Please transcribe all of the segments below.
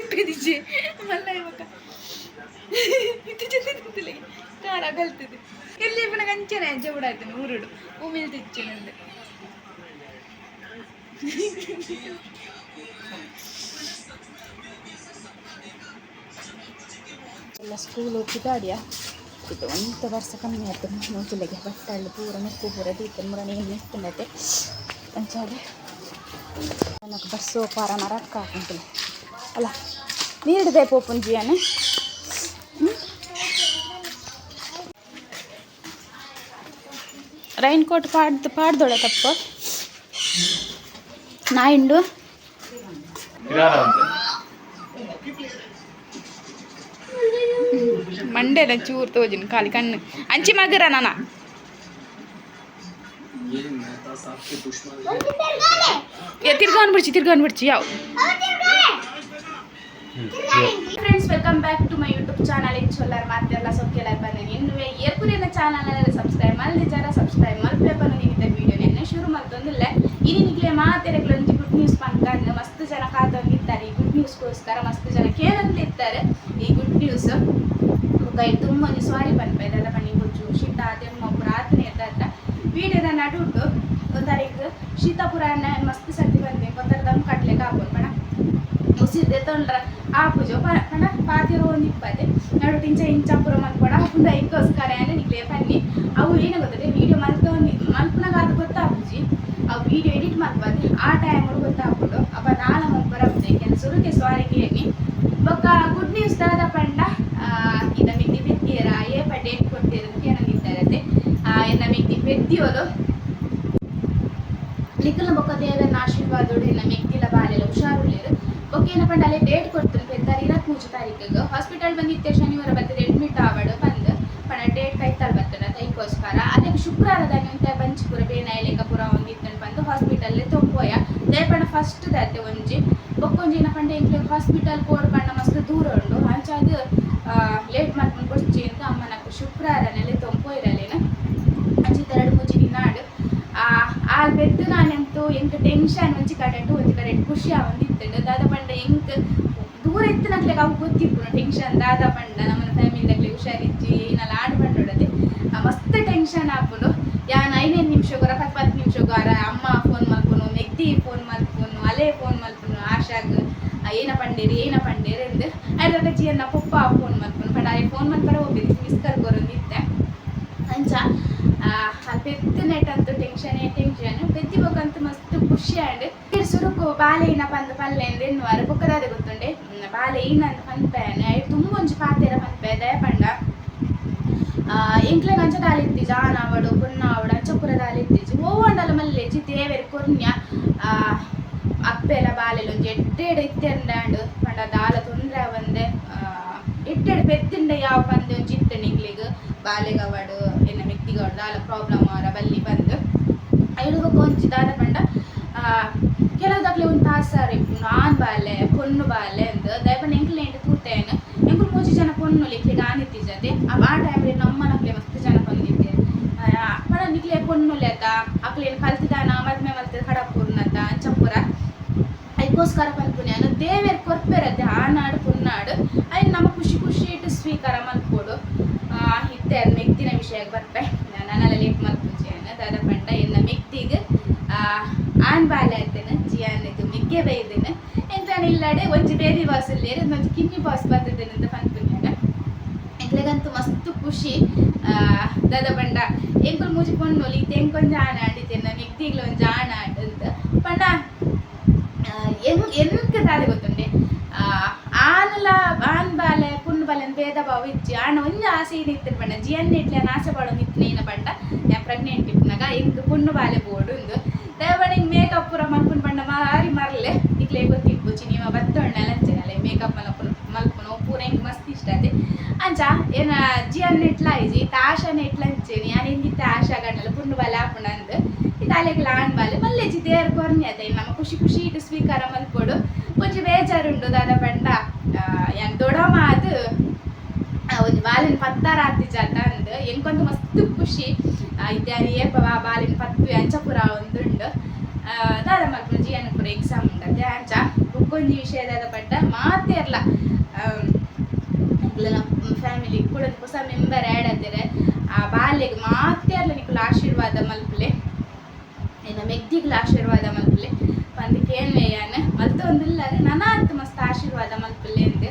तिचे मला बघा तिचे तिथे ಕಾರ ಕಲ್ತಿದ್ದೆ ಎಲ್ಲಿ ಪುನಃ ಕಂಚನೆ ಜವಡಾಯ್ತಾನೆ ಊರುಡು ಉಮಿಲ್ ತಿಚ್ಚೆ ನಂದು ಎಲ್ಲ ಸ್ಕೂಲ್ ಹೋಗಿದ್ದಾಡಿಯ ಇದು ಒಂದು ವರ್ಷ ಕಮ್ಮಿ ಆಯ್ತು ನೋಚಲೆಗೆ ಬಟ್ಟಲು ಪೂರ ನೆಕ್ಕು ಪೂರ ದೀಪನ್ ಮುರ ನೀರು ನಿಂತುಂಡತೆ ಅಂಚಾದೆ ನನಗೆ ಬಸ್ಸು ಪಾರ ಮರಕ್ಕ ಹಾಕೊಂತಿಲ್ಲ ಅಲ್ಲ ನೀರಿಡದೆ ಪೋಪುಂಜಿಯಾನೆ ರೈನ್ ಕೋಟ್ ಪಾಡ್ದು ಪಾಡ್ದೋಳ ತಪ್ಪ ನಾ ಇಂಡು ಮಂಡ್ಯದ ಚೂರು ತೋಜಿನ ಖಾಲಿ ಕಣ್ಣು ಅಂಚಿ ಮಗರ ನಾನ ತಿರ್ಗಾನ್ ಬಿಡ್ಚಿ ತಿರ್ಗಾನ್ ಬಿಡ್ಚಿ ಯಾವ friends welcome back to my YouTube channel ಇನ್ ಚೊಲ್ಲರ್ ಮಾತೆಲ್ಲ ಸೊಕ್ಕೆಲ್ಲ ಬಂದೇನೆ ಇನ್ನು ಏರ್ಪುರಿನ ಚಾನಲ್ ಸಬ್ಸ್ಕ್ರೈಬ್ ಮಾಡಿ ಜರ ಸಬ್ಸ್ಕ್ರೈಬ್ ಮಲ್ಪೆ ಬಂದು ನಿಂತ ವಿಡಿಯೋ ನಿನ್ನೆ ಶುರು ಮಾಡ್ತೊಂದಿಲ್ಲ. ಇನ್ನಿಗೆ ಮಾತೆರೆಗಳೊಂದು ಗುಡ್ ನ್ಯೂಸ್ ಪಂಕಂದು ಮಸ್ತ್ ಜನ ಕಾತೊಂದಿರ್ತಾರೆ ಈ ಗುಡ್ ನ್ಯೂಸ್ಗೋಸ್ಕರ ಮಸ್ತ್ ಜನ ಕೇಳಂತಿರ್ತಾರೆ ಈ ಗುಡ್ ನ್ಯೂಸ್ ಕೈ ತುಂಬ ಸಾರಿ ಪನ್ಪೆ ದಾದ ಪಣಿ ಗುಜ್ಜು ಶೀತ ತೆಮ್ಮ ಪುರಾತನೆ ಇರ್ತಾರ ವಿಡಿಯೋದ ನಡುಟ್ಟು ತಾರೀಕು ಶೀತ ಪುರಾಣ ಮಸ್ತ್ ಸರ್ತಿ ಬಂದೆ. ಒಂಥರ ದಮ್ ಕಟ್ಲಿಕ್ಕೆ ಹಾಕೊಂಡು ಬಣ ಉಸಿರ್ದೆ ತೊಂಡ್ರ ಆಪುಜೋ ಪಣ ಪಣ ಪಾತಿರೋ ಒಂದು ಇಪ್ಪತ್ತೆ ನಡು ಇಂಚ ಇಂಚಾಪುರ ಮಲ್ಕೊಡ ಹಾಕೊಂಡ ಐಕೋಸ್ಕರ ಅಂದ್ರೆ ನಿಕ್ಲೆ ಪನ್ನಿ ಅವು ಏನು ಗೊತ್ತದೆ? ವಿಡಿಯೋ ಮಲ್ಕ ಮಲ್ಪನಾಗ ಅದು ಗೊತ್ತಾಪುಜಿ ಅವು ವಿಡಿಯೋ ಎಡಿಟ್ ಮಾಡ್ಬಾರ್ದು. ಆ ಟೈಮ್ ಗೊತ್ತಾಗ್ಬಿಡು. ಅಪ್ಪ ನಾಳೆ ಮಲ್ಪರ ಕೆನ ಸ್ವಾರಿಗೆ ಏನಿ ಬೊಕ್ಕ ಗುಡ್ ನ್ಯೂಸ್ ದಾದ ಪಂಡ ಇದ ಮಿಗ್ದಿ ಬೆತ್ತಿಯರ ಏಪ ಡೇಟ್ ಕೊಡ್ತಿರೋದಕ್ಕೆ ಏನಂದಿದ್ದಾರತ್ತೆ ಎನ್ನ ಮಿಗ್ದಿ ಬೆತ್ತಿಯೋದು ಲಿಕ್ಕಲ ಬೊಕ್ಕ ದೇವರನ್ನ ಆಶೀರ್ವಾದೋಡು ಎನ್ನ ಮೆಕ್ತಿಲ ಬಾಲೆಲ್ಲ ಹುಷಾರುಳ್ಳೇರು ಪಂಡ ಅಲ್ಲೇ ಡೇಟ್ ಕೊಡ್ತೀನಿ ಪೆತ್ತಾರ ಇರತ್ ಮೂಜು ತಾರೀಕಿಗೆ ಹಾಸ್ಪಿಟಲ್ ಬಂದಿತ್ತೆ ಶನಿವಾರ ಬರ್ತದೆ ಅಡ್ಮಿಟ್ ಆವಡು ಬಂದು, ಪಣ ಡೇಟ್ ಕೈತಾಳ ಬರ್ತದೆ ತೈಕೋಸ್ಕರ ಅದಕ್ಕೆ ಶುಕ್ರವಾರದ ನಿಂತ ಬಂಚಿಪುರ ಬೇನ ಎಲೆಕಪುರ ಒಂದಿತ್ತು ಬಂದು ಹಾಸ್ಪಿಟಲ್ ತೊಂಬೋಯ. ದಯಪಣ ಫಸ್ಟ್ ದತ್ತೆ ಒಂಜಿ. ಬೊಕ್ಕೊಂಜಿನ ಪಂಡ ಇಂಕ್ಲೆ ಹಾಸ್ಪಿಟಲ್ ಕೋಡ್ ಪಂಡ ಮಸ್ತ್ ದೂರ ಉಂಡು. ಹಂಚಾದ ಲೇಟ್ ಮಾಡ್ಕೊಂಡು ಕೊಡ್ಚಿ ಅಂತ ಅಮ್ಮನಕ್ಕೆ ಶುಕ್ರವಾರ ನೆಲೆ ತೊಂಪೋಯಿರಲೇನ ಅಂಚಿತ ಎರಡು ಮೂಜಿ ಆ ಬೆದ್ದು ನಾನೆಂತು ಎಂಕ್ ಟೆನ್ಷನ್ ಒಂಜಿ ಕಡೆ ಒಂಜಿ ಕಡೆ ಖುಷಿ ಆವಂದಿತ್ತು ದಾದ ಪಂಡ ಎಂಕ್ ದೂರ ಇತ್ತಿನಕ್ಲೆ ಅವು ಗೊತ್ತಿಪ್ಪುನ ಟೆನ್ಷನ್ ದಾದ ಪಂಡ ನಮ್ಮ ಫ್ಯಾಮಿಲಿದಾಗ್ಲೆ ಹುಷಾರಿಜ್ಜಿ ಏನೆಲ್ಲ ಆಡು ಪಂಡೋಡದೆ. ಮಸ್ತ್ ಟೆನ್ಷನ್ ಆಪುಂಡು ಯಾನ್ ಐದೈದು ನಿಮಿಷಗೋರ ಹತ್ತು ನಿಮಿಷಗೋರ ಅಮ್ಮ ಫೋನ್ ಮಲ್ಪುನು ಮೆಗ್ದಿ ಫೋನ್ ಮಲ್ಪುನು ಅಲೆ ಫೋನ್ ಮಲ್ಪುನು ಆಶಾಗ್ ಏನ ಪಂಡೇರಿ ಏನ ಪಂಡೇರಿ ಎಂದು ಅದ್ರಾಗ ಜಿಯನ್ನ ಪಪ್ಪ ಫೋನ್ ಮಲ್ಪುನು ಬಟ್ ಅಲ್ಲಿ ಫೋನ್ ಮಲ್ಪರ ಹೋಗಿದ್ದೆ ಮಿಸ್ ಕಾಲ್ ಬರೋದಿತ್ತೆ ಅಂಚ ಪೆದ್ದು ನೆಟ್ ಅಂತೂ ಟೆನ್ಷನ್ ಟೆನ್ಷನ್ ಪೆದ್ದಿ ಬೊಕ್ಕಂತೂ ಮಸ್ತ್ ಖುಷಿ ಆಂಡ್ ಸುರುಕು ಬಾಲೆ ಇನ ಪಂದ್ ಪಲ್ಲೆ ಎಂದು ಎನ್ನುವಾರು ಬೊಕ್ಕದಾದ ಗೊತ್ತುಂಡೆ ಹ್ಮ್, ಬಾಲೆ ಇನ ಅಂತ ಪನ್ಪೇನೆ ಐಟ್ ತುಂಬ ಒಂಜಿ ಪಾತೆರ ಪನ್ಪೆ ದಯ ಪಂಡ ಎಂಕ್ಲೆ ಗಂಚ ದಾಲಿತ್ತಿ ಜಾನಾವಡು ಪುನ್ನಾವಡು ಅಂಚಪುರ ದಾಲಿತ್ತಿಜಿ ಓವಂಡಲ ಮಲ್ಲೆಜಿ ದೇವೆರ್ ಕೊರ್ನ್ಯ ಆ, ಅಪ್ಪೆಲ ಬಾಲೆಲು ಒಂಜಿ ಎಡ್ಡೆಡ್ ಇತ್ತೆಂಡಾಂಡ್ ಪಂಡ ದಾಲ ತೊಂದ್ರೆ ಬಂದೆ ಎಡ್ಡೆಡ್ ಪೆತ್ತಿಂಡ ಯಾವ ಪಂದೆ ಒಂಜಿ ಇತ್ತಂಡು ಇಂಗ್ಲಿಗ್ ಬಾಲೆಗವಡು ಮೆಕ್ತಿಗವಡು ದಾಲ ಪ್ರಾಬ್ಲಮ್ ಆರ ಬಲ್ಲಿ ಬಂದು ಐದು ಒಂಜಿ ದಾದ ಪಂಡ ಕೆಲವುದಾಗ್ಲೆ ಒಂದು ತಾಸಾರಿ ಆನ್ ಬಾಲೆ ಪೊನ್ನು ಬಾಲೆ ಅಂತ ದಯಪಂಡ ಎಂಕ್ಲೆ ಎಂಟು ತೂತೇನು ಎಂಕುಲು ಮೂಜಿ ಜನ ಪೊನ್ನು ಲಿಕ್ಲೆ ಗಾನಿತ್ತಿಜತೆ ಆ ಟೈಮ್ಲಿ ನಮ್ಮನಕ್ಲೆ ಮಸ್ತ್ ಜನ ಬಂದಿದ್ದೆ ಪಣ ನಿಕ್ಲೆ ಪೊನ್ನು ಲೆತ ಅಕ್ಲೇನು ಕಲ್ತಿದಾನ ಮದ್ಮೆ ಮಲ್ತಿದ ಕಡಪುರ್ನತ ಅಂಚಪುರ ಅದಕ್ಕೋಸ್ಕರ ಪನ್ಪುನ್ಯಾನು ದೇವೇರ್ ಕೊರ್ಪೆರತ್ತೆ ಆನಾಡ್ ಪುನ್ನಾಡು ಅದು ನಮ್ಮ ಖುಷಿ ಖುಷಿ ಇಟ್ ಸ್ವೀಕಾರ ಆ ಇತ್ತೆ ಅದು ಮೆಕ್ತಿನ ವಿಷಯಕ್ಕೆ ಬರ್ಪೆ ನಾನೆಲ್ಲ ಲೇಟ್ ಮಲ್ಪುಜೇನು ದಾದ ಪಂಡ ಎನ್ನ ಮೆಕ್ತಿಗೆ ಆನ್ ಬಾಲೆ ಜಿಯಾನ್ ಜಿಯಾನಿಗೆ ಮಿಗ್ಗೆ ಬೈದೇನೆ ಎಂತಾನೆ ಇಲ್ಲಾಡೆ, ಒಂಜಿ ಬೇಬಿ ಬಾಸ್ ಇಲ್ಲೇರು ಒಂಜಿ ಕಿನ್ನಿ ಬಾಸ್ ಬರ್ತಿದ್ದೇನೆ ಅಂತ ಪನ್ಪುನ್ಯಾನು ಎಂಕ್ಲೆಗಂತೂ ಮಸ್ತ್ ಖುಷಿ. ದಾದ ಪಂಡ, ಎಂಕುಲ್ ಮೂಜಿ ಪೊಣ್ಣು ಲಿತ್ತೆ ಎಂಕೊಂಜಿ ಆಣ ಆಡಿತೇನೆ ಮೆಕ್ತಿಗ್ಲು ಒಂಜಿ ಆಣ ಆಡಂತ ಪಂಡ ಎನ್, ಎನ್ಕ ದಾದೆ ಗೊತ್ತುಂಡೆ? ಆನಲ, ಆನ್ ಬಾಲೆ ಪುಣ್ಣು ಬಾಲೆ ಅಂತ ಭೇದ ಭಾವ ಇಜ್ಜಿ. ಆಣ ಒಂಜಿ ಆಸೆ ಇತ್ತು ಪಂಡ? ಜಿಯನ್ ಇಟ್ಲೆ ಆಸೆ ಪಡೋ ನಿತ್ತಿನ ಏನ ಪಂಡ? ಪ್ರೆಗ್ನೆಂಟ್ ಇಪ್ಪನಾಗ ಎಂಕ್ ಪುಣ್ಣು ಬಾಲೆ ಬೋಡು ಒಂದು ದಯಪಡಿ ಮೇಕಪ್ ಪೂರ ಮಲ್ಪುನ್ ಪಂಡ ಮಾರಿ ಮರ್ಲೆ. ಇಕ್ಲೆ ಗೊತ್ತಿಪ್ಪು ನೀವ ಬತ್ತೊಣ್ಣ ಲಂಚನಲೆ ಮೇಕಪ್ ಮಲ್ಪುನು ಮಲ್ಪುನು ಪೂರ ಎಂಕ್ ಮಸ್ತ್ ಇಷ್ಟ ಅದೆ. ಅಂಚ ಏನ ಜಿಯನ್ ಅನ್ನ ಐಜಿ ತಾಶನ ಇಟ್ಲಂಚೇನಿ ಅಂಚೇನಿ ಹಿಂದಿತ್ತ ಆಶಾ ಗಂಡಲ ಪುಂಡು ಬಲ ಆಪುಂಡ ಅಂದ್. ಇದಾಲೆಗ್ಲ ಆಣ್ ಬಾಲೆ ಮಲ್ಲೆಜಿ ದೇರ್ ಕೊರ್ನಿ ಅದೆ, ನಮ್ಮ ಖುಷಿ ಖುಷಿ ಇಟ್ಟು ಸ್ವೀಕಾರ ಮಲ್ಪೊಡು ಕೊಂಚ ಬೇಜಾರುಂಡು, ದಾದ ಪಂಡ ಯಾನ್ ದೊಡಮ ಅದು ಒಂಜಿ ಬಾಲಿನ ಪತ್ತಾರ ಆತಿಜಾತ ಅಂದ್. ಎಂಕೊಂದು ಮಸ್ತ್ ಖುಷಿ. ಇದ್ಯಾನಿ ಏಪ ಬಾಲಿನ ಪತ್ತು ಅಂಚಪುರ ಒಂದುಂಡು ದಾದ ಮಲ್ಪುನ ಜಿಯನ್ ಪುರ ಎಕ್ಸಾಮ್ ಉಂಡತೆ ಅಂಚ ಬುಕ್ಕ ಬೊಕ್ಕೊಂಜಿ ವಿಷಯದಾದ ಪಟ್ಟ ಮಾತೇ ಇರಲ್ಲ ಫ್ಯಾಮಿಲಿ ಕೂಡ ಹೊಸ ಮೆಂಬರ್ ಆ್ಯಡ್ ಆದ್ರೆ ಆ ಬಾಲ್ಯಗೆ ಮಾತೇ ಇರಲ್ಲ ನಿಕ್ಕುಲ ಆಶೀರ್ವಾದ ಮಲ್ಪಲೆ ಇನ್ನು ಮೆಗ್ದಿಗ್ಲ ಆಶೀರ್ವಾದ ಮಲ್ಪಲೆ ಪಂದ್ ಕೇಳ್ಮೆಯಾನ ಮಲ್ತ ಒಂದಿಲ್ಲ ನನ್ನ ಅಂತ ಮಸ್ತ್ ಆಶೀರ್ವಾದ ಮಲ್ಪಲೆ ಅಂದ್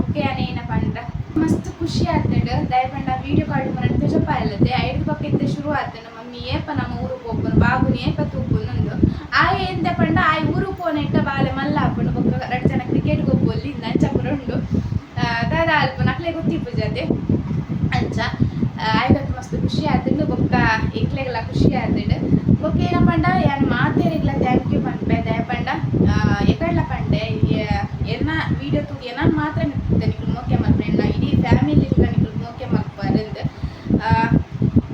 ಒಕ್ಕೆ ಏನ ಪಂಡ ಮಸ್ತ್ ಖುಷಿ ಆಗ್ತಂಡು ದಯಪಂಡ ವಿಡಿಯೋ ಕಾಲ್ ಮರಡ್ ತುಜಪ್ಪ ಇಲ್ಲದೆ ಐದು ಪಕ್ಕ ಶುರು ಆತಂಡು ಮಮ್ಮಿ ಏಪ ನಮ್ಮ ಊರಿಗೆ ಹೋಗ್ಬೋದು ಬಾಬುನಿ ಏಪ ತೂಪುನೊಂದು ಆಯ್ ಎಂತ ಪಂಡ ಆಯ್ ಊರು ಪೋನೆಟ್ಟ ಬಾಲೆ ಮಲ್ಲ ಹಾಕೊಂಡು ಬೊಕ್ಕ ಎರಡು ಜನ ಕ್ರಿಕೆಟ್ಗೆ ಹೋಗ್ಬೋದು ಇಂದ ಚಪುರುಂಡು ದಾದ ನಕ್ಲೆ ಗೊತ್ತಿಪ್ಪು ಜತೆ. ಅಂಚ ಆಯ್ತು ಮಸ್ತ್ ಖುಷಿ ಆತಂಡು ಬೊಕ್ಕ ಎಕ್ಲೆಗ್ಲ ಖುಷಿ ಆತಂಡು ಬೊಕ್ಕ ಏನ ಪಂಡ ಯಾನ್ ಮಾತೇರಿಗ್ಲ ಥ್ಯಾಂಕ್ ಯು ಪಂಪೆ ದಯ ಪಂಡ. ಎಕಡ್ಲ ಪಂಡೆ ಎನ್ನ ವಿಡಿಯೋ ತೂಗಿ ಏನ ಮಾತ್ರ ನಿಕ್ಲು ಮೋಕೆ ಮಲ್ಪೆಂಡ ಇಡೀ ಫ್ಯಾಮಿಲಿ ನಿಕುಲು ಮೋಕೆ ಮಲ್ಪರಂದು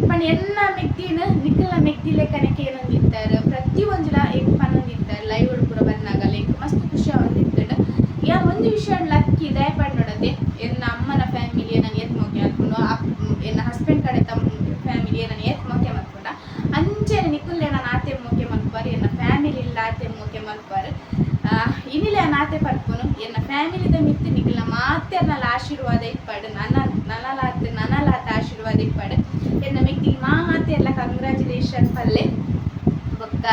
ಪಂಡ ಎನ್ನ ಮೆಕ್ತಿನ ನಿಕ್ಕಲ ಮೆಕ್ತಿ ಲೆಕ್ಕನಕ್ಕೆ ಏನೊಂದಿತ್ತಾರೆ ಪ್ರತಿ ಒಂಜುಲ ಏಕ್ ಪನ್ನೊಂದಿತ್ತಾರೆ ಲೈವ್ ಪೂರ ಬಂದಾಗ ಲೈಕ್ ಮಸ್ತ್ ಖುಷಿ ಒಂದಿತ್ತಂಡು ಯಾನ್ ಒಂದು ವಿಷಯ ಲಕ್ಕಿ ದಯ ಪಂಡೋಡದೆ ಎನ್ನ ಅಮ್ಮನ ಫ್ಯಾಮಿಲಿಯ ನಾನು ಏತ್ ಮೋಕೆ ಹಾಕೊಂಡು ಎನ್ನ ಹಸ್ಬೆಂಡ್ ಕಡೆ ತಮ್ಮ ಫ್ಯಾಮಿಲಿಯ ನಾನು ಏತ್ ಮೋಕೆ ಮಲ್ಕೊಂಡ ಅಂಚೆನೆ ನಿಕುಲ್ಲೆ ನಾನು ಆತೆ ಮೋಕೆ ಮಲ್ಪಾರು ಎನ್ನ ಫ್ಯಾಮಿಲಿ ಇಲ್ಲ ಆತೆ ಮೋಕೆ ಮಲ್ಪಾರು ನಾನು ಆತೆ ಪರ್ಪುನು ಎನ್ನ ಫ್ಯಾಮಿಲಿದ ಮಿತ್ತಿ ನಿಕಲ್ಲ ಮಾತೆ ನನ್ನ ಆಶೀರ್ವಾದ ಇಪ್ಪಾಡು ನನ್ನ ನನ್ನಲಾತೆ ನನ್ನಲಾತ ಆಶೀರ್ವಾದ ಇಪ್ಪಾಡು ಎನ್ನ ಮಿಕ್ಕಿಗೆ ಮಾತೆ ಎಲ್ಲ ಕಂಗ್ರ್ಯಾಚುಲೇಷನ್ ಪಲ್ಲೆ. ಬೊಕ್ಕ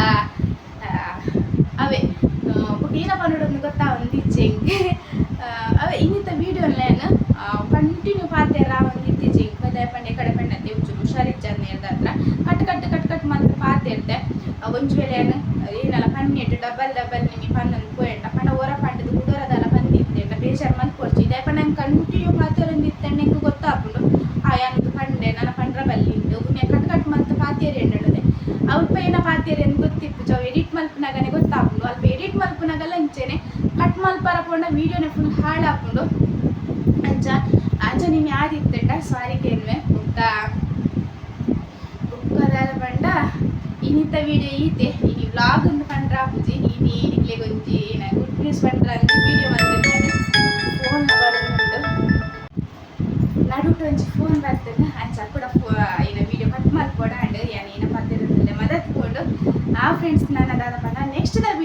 ಅವೇ ಏನಪ್ಪ ನೋಡೋದು ಗೊತ್ತಾ? ಒಂದು ಇಚ್ಛೆ ಕಂಟಿನ್ಯೂ ಪಾತೆರ ಇತ್ತೀಚೆಗೆ ಪದೇ ಪಂಡೆ, ಕಡೆ ಪಣ್ಣೆ ಅಂತ ಒಂಚೂರು ಹುಷಾರಿಜ್ಜಂದು ಹತ್ರ. ಕಟ್ ಕಟ್ ಕಟ್ ಕಟ್ ಮಾತ್ರ ಪಾತೆರ್ತೆ ಒಂಚು ವೇಳೆ ಏನು, ಏನೆಲ್ಲ ಪನ್ನೆಟ್ಟು ಡಬಲ್ ಡಬಲ್ ನಿಮಿ ಪನ್ನೊಂದು ಪೋಯೆಂಟ ಪಂಡ ಹೊರ ಪಂಡದು ಕುಡೋರದಲ್ಲ ಬಂದಿತ್ತೇಂಟ ಬೇಜಾರು ಮಂತ್ ಕೊಡ್ಚಿ ಇದೇ ಪಂಡ ನಂಗೆ ಕಂಟಿನ್ಯೂ ಪಾತೆರೊಂದಿತ್ತಂಡು ನಂಗೆ ಗೊತ್ತಾಪುಂಡು ಆ ಯಾನದು ಪಂಡೆ, ನನ್ನ ಪಂಡ್ರ ಬಲ್ಲಿ ಉನ್ನೆ ಕಟ್ ಕಟ್ ಮಂತ್ ಪಾತೇರಿ ಎಣ್ಣೆ ಅಲ್ಪ ಏನ ಪಾತೇರಿ ಎಂದು ಗೊತ್ತಿತ್ತು. ಚೌ ಎಡಿಟ್ ಮಲ್ಪನಾಗನೇ ಗೊತ್ತಾಪುಂಡು ಅಲ್ಪ ಎಡಿಟ್ ಮಲ್ಪನಾಗಲ್ಲ ಅಂಚೆನೆ ಕಟ್ ಮಲ್ಪರ ಪೋಂಡ ವೀಡಿಯೋನೆ ಫುಲ್ ನಿಮ್ಮೆ ಆದಿತ್ತಂಡ ಸಾರಿ ಕೇನ್ವೆ ಬುಕ್ಕ ಬುಕ್ಕದಾದ ಪಂಡ ಇನ್ನಿತ ವಿಡಿಯೋ ಈತೆ ಇನಿ ವ್ಲಾಗ್ ಒಂದು ಪಂಡ್ರ ಆಪುಜಿ. ಇನಿ ಏನಿಕ್ಲೆ ಗೊಂಜಿ ಏನ ಗುಡ್ ನ್ಯೂಸ್ ಪಂಡ್ರ ವಿಡಿಯೋ ಮಾಡ್ತೇನೆ ಫೋನ್ ಬರೋದುಂಟು ನಡುಟು ಒಂಜಿ ಫೋನ್ ಬರ್ತದೆ. ಅಂಚ ಕೂಡ ಏನ ವಿಡಿಯೋ ಕಟ್ ಮಲ್ಪೊಡ ಅಂಡ್ ಏನ ಪತ್ತಿರುತ್ತಲೆ ಮದತ್ ಕೊಡು. ಆ ಫ್ರೆಂಡ್ಸ್ ನನ್ನ ದಾದ ಪಂಡ ನೆಕ್ಸ್ಟ್ ದ